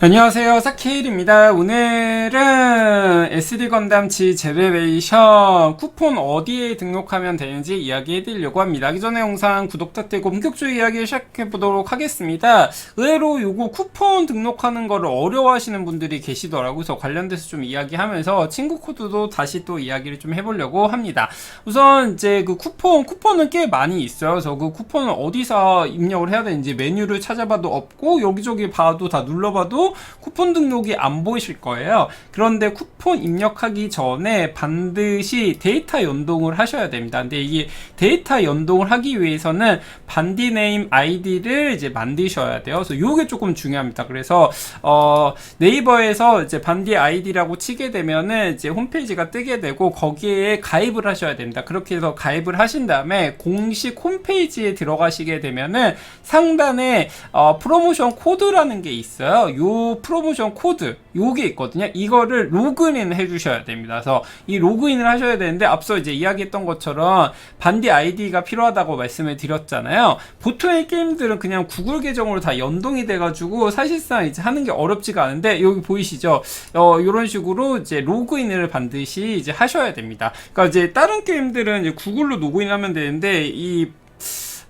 안녕하세요. 사케일입니다. 오늘은 SD 건담 G 제네레이션 쿠폰 어디에 등록하면 되는지 이야기해 드리려고 합니다. 하기 전에 영상 구독 부탁드리고 본격적으로 이야기 시작해 보도록 하겠습니다. 의외로 요거 쿠폰 등록하는 거를 어려워하시는 분들이 계시더라고요. 그래서 관련돼서 좀 이야기하면서 친구 코드도 다시 또 이야기를 좀 해보려고 합니다. 우선 이제 그 쿠폰 쿠폰은 꽤 많이 있어요. 그래서 그 쿠폰을 어디서 입력을 해야 되는지 메뉴를 찾아봐도 없고 여기저기 봐도 다 눌러봐도 쿠폰 등록이 안 보이실 거예요. 그런데 쿠폰 입력하기 전에 반드시 데이터 연동을 하셔야 됩니다. 근데 이게 데이터 연동을 하기 위해서는 반디 네임 아이디를 이제 만드셔야 돼요. 그래서 이게 조금 중요합니다. 그래서 어, 네이버에서 이제 반디 아이디라고 치게 되면은 이제 홈페이지가 뜨게 되고 거기에 가입을 하셔야 됩니다. 그렇게 해서 가입을 하신 다음에 공식 홈페이지에 들어가시게 되면은 상단에 어, 프로모션 코드라는 게 있어요. 요 프로모션 코드 요게 있거든요. 이거를 로그인 해 주셔야 됩니다. 그래서 이 로그인을 하셔야 되는데 앞서 이제 이야기했던 것처럼 반디 아이디가 필요하다고 말씀을 드렸잖아요. 보통의 게임들은 그냥 구글 계정으로 다 연동이 돼 가지고 사실상 이제 하는 게 어렵지가 않은데 여기 보이시죠? 어 요런 식으로 이제 로그인을 반드시 이제 하셔야 됩니다. 그러니까 이제 다른 게임들은 이제 구글로 로그인하면 되는데 이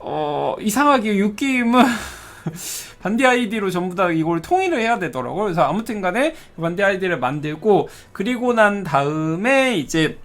어, 이상하게 이 게임은 반디 아이디로 전부 다 이걸 통일을 해야 되더라고요. 그래서 아무튼 간에 반디 아이디를 만들고 그리고 난 다음에 이제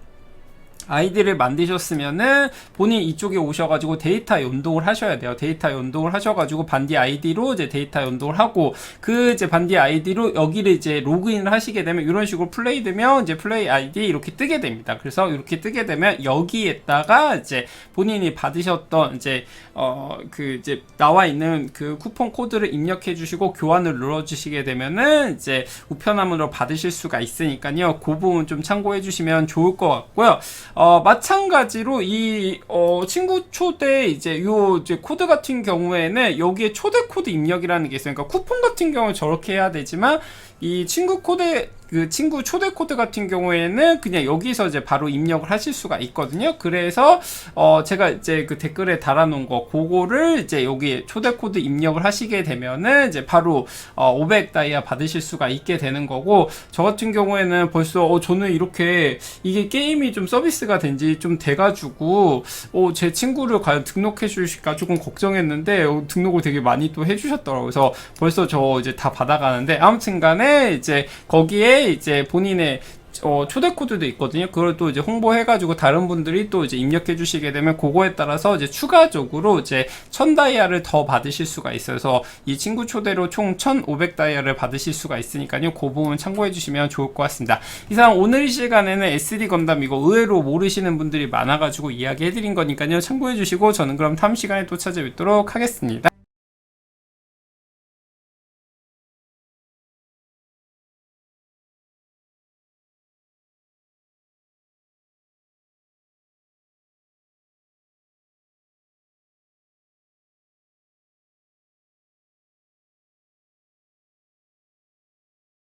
아이디를 만드셨으면은 본인 이쪽에 오셔가지고 데이터 연동을 하셔야 돼요. 데이터 연동을 하셔가지고 반디 아이디로 이제 데이터 연동을 하고 그 이제 반디 아이디로 여기를 이제 로그인을 하시게 되면 이런 식으로 플레이 되면 이제 플레이 아이디 이렇게 뜨게 됩니다. 그래서 이렇게 뜨게 되면 여기에다가 이제 본인이 받으셨던 이제 어 그 이제 나와 있는 그 쿠폰 코드를 입력해 주시고 교환을 눌러 주시게 되면은 이제 우편함으로 받으실 수가 있으니까요. 그 부분 좀 참고해 주시면 좋을 것 같고요. 어, 마찬가지로 이 어, 친구 초대 이제 요 이제 코드 같은 경우에는 여기에 초대 코드 입력이라는 게 있어요. 그러니까 쿠폰 같은 경우 는 저렇게 해야 되지만 이 친구 코드 그 친구 초대 코드 같은 경우에는 그냥 여기서 이제 바로 입력을 하실 수가 있거든요. 그래서 어 제가 이제 그 댓글에 달아놓은 거 그거를 이제 여기 초대 코드 입력을 하시게 되면은 이제 바로 어500 다이아 받으실 수가 있게 되는 거고 저 같은 경우에는 벌써 어 저는 이렇게 이게 게임이 좀 서비스가 된 지 좀 돼가지고 어제 친구를 과연 등록해 주실까 조금 걱정했는데 어, 등록을 되게 많이 또 해주셨더라고요. 그래서 벌써 저 이제 다 받아가는데 아무튼간에 이제 거기에 이제 본인의 어, 초대 코드도 있거든요. 그걸 또 이제 홍보해가지고 다른 분들이 또 이제 입력해 주시게 되면 그거에 따라서 이제 추가적으로 이제 1000 다이아를 더 받으실 수가 있어서 이 친구 초대로 총 1500 다이아를 받으실 수가 있으니까요. 그 부분 참고해 주시면 좋을 것 같습니다. 이상 오늘 이 시간에는 SD 건담 이거 의외로 모르시는 분들이 많아가지고 이야기 해 드린 거니까요. 참고해 주시고 저는 그럼 다음 시간에 또 찾아뵙도록 하겠습니다.